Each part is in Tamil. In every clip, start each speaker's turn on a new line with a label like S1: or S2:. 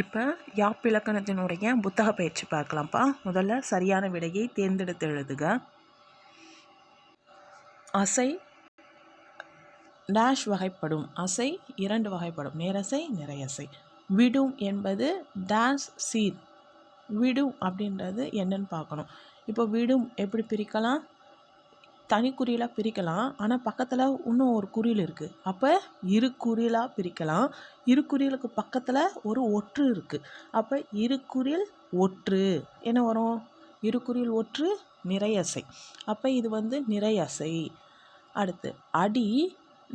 S1: இப்போ யாப்பிலக்கணத்தினுடைய புத்தக பயிற்சி பார்க்கலாம்ப்பா. முதல்ல சரியான விடையை தேர்ந்தெடுத்து எழுதுக. அசை டேஷ் வகைப்படும். அசை இரண்டு வகைப்படும். நேரசை நிறையசை. விடும் என்பது டேஷ் சீர். விடும் அப்படின்றது என்னன்னு பார்க்கணும். இப்போ விடும் எப்படி பிரிக்கலாம்? தனி குறியலாக பிரிக்கலாம். ஆனால் பக்கத்தில் இன்னும் ஒரு குறியில் இருக்குது அப்போ இரு குறியலாக பிரிக்கலாம். இரு குறியலுக்கு பக்கத்தில் ஒரு ஒற்று இருக்குது அப்போ இரு குறியல் ஒற்று என்ன வரும்? இரு குறியல் ஒற்று நிறையசை அப்போ இது வந்து நிறையசை அடுத்து அடி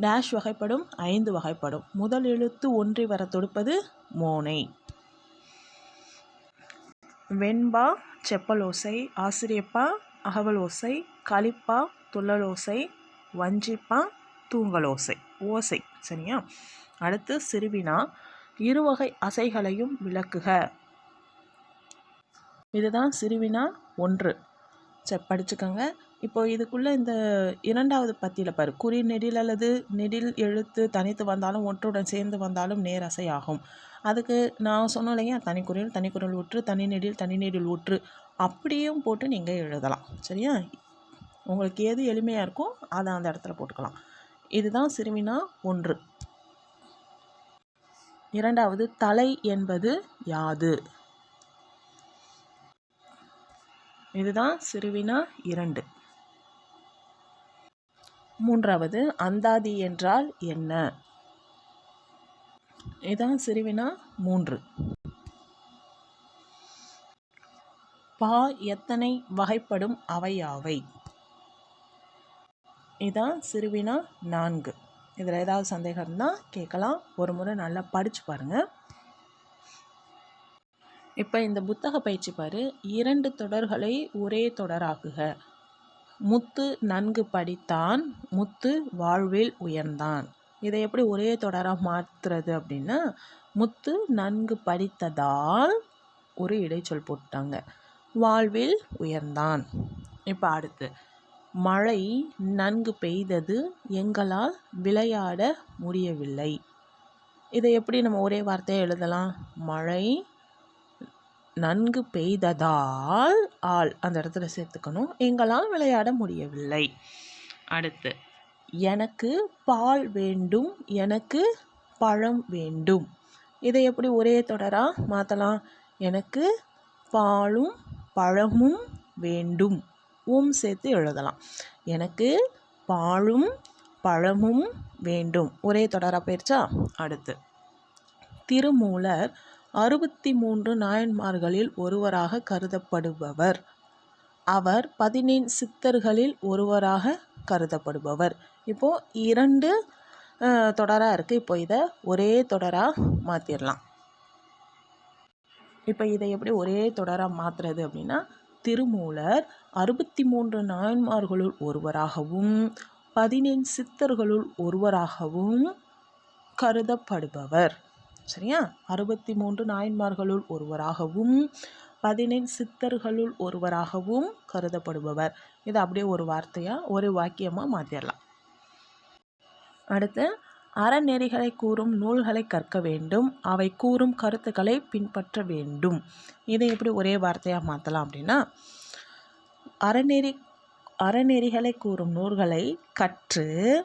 S1: டேஷ் வகைப்படும் ஐந்து வகைப்படும். முதல் எழுத்து ஒன்றி வர தொடுப்பது மோனை. வெண்பா செப்பல் ஓசை ஆசிரியப்பா அகவல் ஓசை களிப்பா துள்ளலோசை வஞ்சிப்பா தூங்கலோசை ஓசை சரியா? அடுத்து சிறுவினா இருவகை அசைகளையும் விளக்குக. இதுதான் சிறுவினா ஒன்று. சரி படிச்சுக்கோங்க. இப்போ இதுக்குள்ளே இந்த இரண்டாவது பத்தியில் பாரு. குறி நெடில் அல்லது நெடில் எழுத்து தனித்து வந்தாலும் ஒன்றுடன் சேர்ந்து வந்தாலும் நேரசை ஆகும். அதுக்கு நான் சொன்னேன் இல்லையா? தனிக்குறில் தனிக்குறள் ஒற்று தனி நெடில் தனி நெடில் ஒற்று அப்படியும் போட்டு நீங்கள் எழுதலாம். சரியா? உங்களுக்கு எது எளிமையாக இருக்கோ அதை அந்த இடத்துல போட்டுக்கலாம். இதுதான் சிறுமினா ஒன்று. இரண்டாவது தலை என்பது யாது? இதுதான் சிறுவினா இரண்டு. மூன்றாவது அந்தாதி என்றால் என்ன? இதுதான் சிறுவினா மூன்று. பா எத்தனை வகைப்படும் அவையாவை இதான் சிறுவினா நான்கு. இதில் ஏதாவது சந்தேகம் இருந்தால் கேட்கலாம். ஒரு முறை நல்லா படித்து பாருங்கள் இப்போ இந்த புத்தக பயிற்சி பாரு. இரண்டு தொடர்களை ஒரே தொடராக்குக. முத்து நன்கு படித்தான் முத்து வாழ்வில் உயர்ந்தான். இதை எப்படி ஒரே தொடராக மாற்றுறது அப்படின்னா முத்து நன்கு படித்ததால் ஒரு இடைச்சொல் போட்டாங்க வாழ்வில் உயர்ந்தான். இப்போ அடுத்து. மழை நன்கு பெய்தது எங்களால் விளையாட முடியவில்லை. இதை எப்படி நம்ம ஒரே வார்த்தையாக எழுதலாம்? மழை நன்கு பெய்ததால் ஆள் அந்த இடத்துல சேர்த்துக்கணும். எங்களால் விளையாட முடியவில்லை. அடுத்து எனக்கு பால் வேண்டும் எனக்கு பழம் வேண்டும். இதை எப்படி ஒரே தொடராக மாற்றலாம் எனக்கு பாலும் பழமும் வேண்டும். உம் சேர்த்து எழுதலாம். எனக்கு பாலும் பழமும் வேண்டும். ஒரே தொடராக போயிடுச்சா அடுத்து. திருமூலர் அறுபத்தி மூன்று நாயன்மார்களில் ஒருவராக கருதப்படுபவர். அவர் பதினேழு சித்தர்களில் ஒருவராக கருதப்படுபவர். இப்போது இரண்டு தொடராக இருக்குது இப்போ இதை ஒரே தொடராக மாற்றிடலாம் இப்போ இதை எப்படி ஒரே தொடராக மாற்றுறது அப்படின்னா திருமூலர் அறுபத்தி மூன்று நாயன்மார்களுள் ஒருவராகவும் பதினேழு சித்தர்களுள் ஒருவராகவும் கருதப்படுபவர். சரியா? அறுபத்தி மூன்று நாயன்மார்களுள் ஒருவராகவும் பதினேழு சித்தர்களுள் ஒருவராகவும் கருதப்படுபவர். இது அப்படியே ஒரு வார்த்தையாக ஒரு வாக்கியமாக மாற்றிடலாம் அடுத்து அறநெறிகளை கூறும் நூல்களை கற்க வேண்டும். அவை கூறும் கருத்துக்களை பின்பற்ற வேண்டும். இதை எப்படி ஒரே வார்த்தையாக மாற்றலாம் அப்படின்னா அறநெறி அறநெறிகளை கூறும் நூல்களை கற்று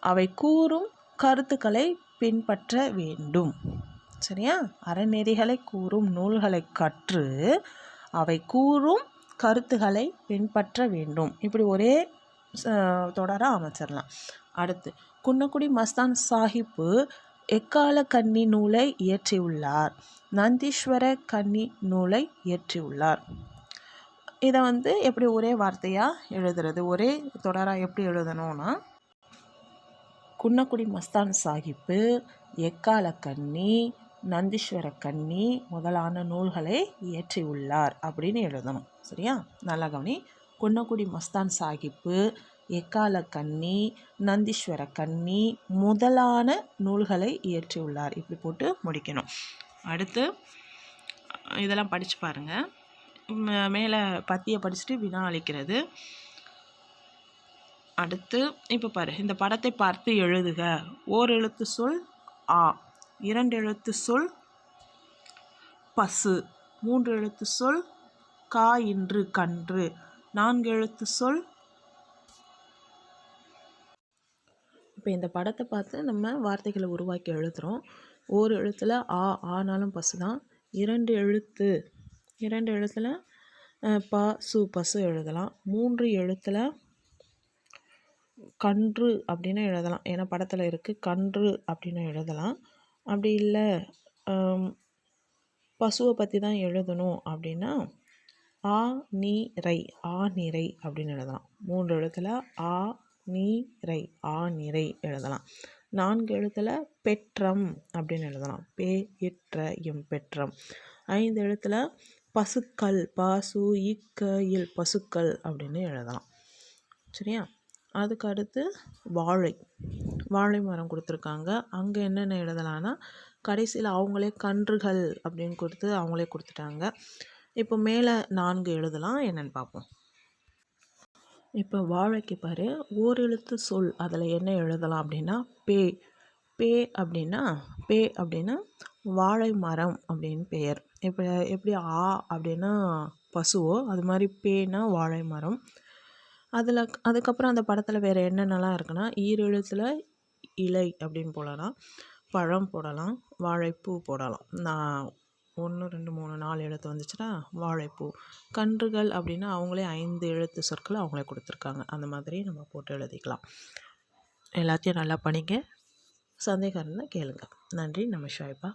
S1: அவை கூறும் கருத்துக்களை பின்பற்ற வேண்டும். சரியா? அறநெறிகளை கூறும் நூல்களை கற்று அவை கூறும் கருத்துக்களை பின்பற்ற வேண்டும். இப்படி ஒரே தொடராக அமைச்சிடலாம். அடுத்து குன்னக்குடி மஸ்தான் சாஹிப்பு எக்கால கன்னி நூலை இயற்றியுள்ளார்? நந்தீஸ்வர கன்னி நூலை இயற்றியுள்ளார். இதை வந்து எப்படி ஒரே வார்த்தையாக எழுதுறது? ஒரே தொடராக எப்படி எழுதணும்னா குன்னக்குடி மஸ்தான் சாஹிப்பு எக்கால கன்னி நந்தீஸ்வர கன்னி முதலான நூல்களை இயற்றியுள்ளார் அப்படின்னு எழுதணும். சரியா? நல்லா கவனி. குன்னக்குடி மஸ்தான் சாஹிப்பு எக்கால கன்னி நந்தீஸ்வர கன்னி முதலான நூல்களை இயற்றியுள்ளார். இப்படி போட்டு முடிக்கணும். அடுத்து இதெல்லாம் படித்து பாருங்கள் மேலே பத்தியை படிச்சுட்டு வினா அளிக்கிறது. அடுத்து இப்போ பாரு. இந்த படத்தை பார்த்து எழுதுக. ஓர் எழுத்து சொல் ஆ. இரண்டு எழுத்து சொல் பசு. மூன்று எழுத்து சொல் கா இன்று கன்று. நான்கு எழுத்து சொல் இப்போ இந்த படத்தை பார்த்து நம்ம வார்த்தைகளை உருவாக்கி எழுதுகிறோம் ஒரு எழுத்தில் ஆ ஆனாலும் பசு தான். இரண்டு எழுத்து. இரண்டு எழுத்தில் ப சு பசு எழுதலாம். மூன்று எழுத்தில் கன்று அப்படின்னு எழுதலாம். ஏன்னா படத்தில் இருக்குது கன்று அப்படின்னு எழுதலாம். அப்படி இல்லை பசுவை பற்றி தான் எழுதணும் அப்படின்னா ஆ நீ ரை. ஆ நிறை அப்படின்னு எழுதலாம். மூன்று எழுத்தில் ஆ நீரை ஆ நிறை எழுதலாம். நான்கு எழுத்தில் பெற்றம் அப்படின்னு எழுதலாம். பே இற்ற எம் பெற்றம். ஐந்து எழுத்தில் பசுக்கள் பாசு இக்க இல் பசுக்கள் அப்படின்னு எழுதலாம். சரியா? அதுக்கு அடுத்து வாழை. வாழை மரம் கொடுத்துருக்காங்க. அங்கே என்னென்ன எழுதலான்னா கடைசியில் அவங்களே கன்றுகள் அப்படின்னு கொடுத்து அவங்களே கொடுத்துட்டாங்க. இப்போ மேலே நான்கு எழுதலாம். என்னென்னு பார்ப்போம். இப்போ வாழைக்கு பாரு ஓர் எழுத்து சொல் அதில் என்ன எழுதலாம் அப்படின்னா பே பே அப்படின்னா பே அப்படின்னா வாழை மரம் அப்படின்னு பெயர். இப்போ எப்படி ஆ அப்படின்னா பசுவோ அது மாதிரி பேனா வாழை மரம். அதில் அதுக்கப்புறம் அந்த படத்தில் வேறு என்னென்னலாம் இருக்குன்னா ஈரெழுத்தில் இலை அப்படின்னு போடலாம் பழம் போடலாம் வாழைப்பூ போடலாம். நான் ஒன்று ரெண்டு மூணு நாலு எழுத்து வந்துச்சுன்னா வாழைப்பூ. கன்றுகள் அப்படின்னா அவங்களே ஐந்து எழுத்து சொற்களை அவங்களே கொடுத்துருக்காங்க. அந்த மாதிரி நம்ம போட்டு எழுதிக்கலாம். எல்லாத்தையும் நல்லா படிங்க. சந்தேகம் இருந்தால் கேளுங்க. நன்றி. நம்ம ஷாய்பா.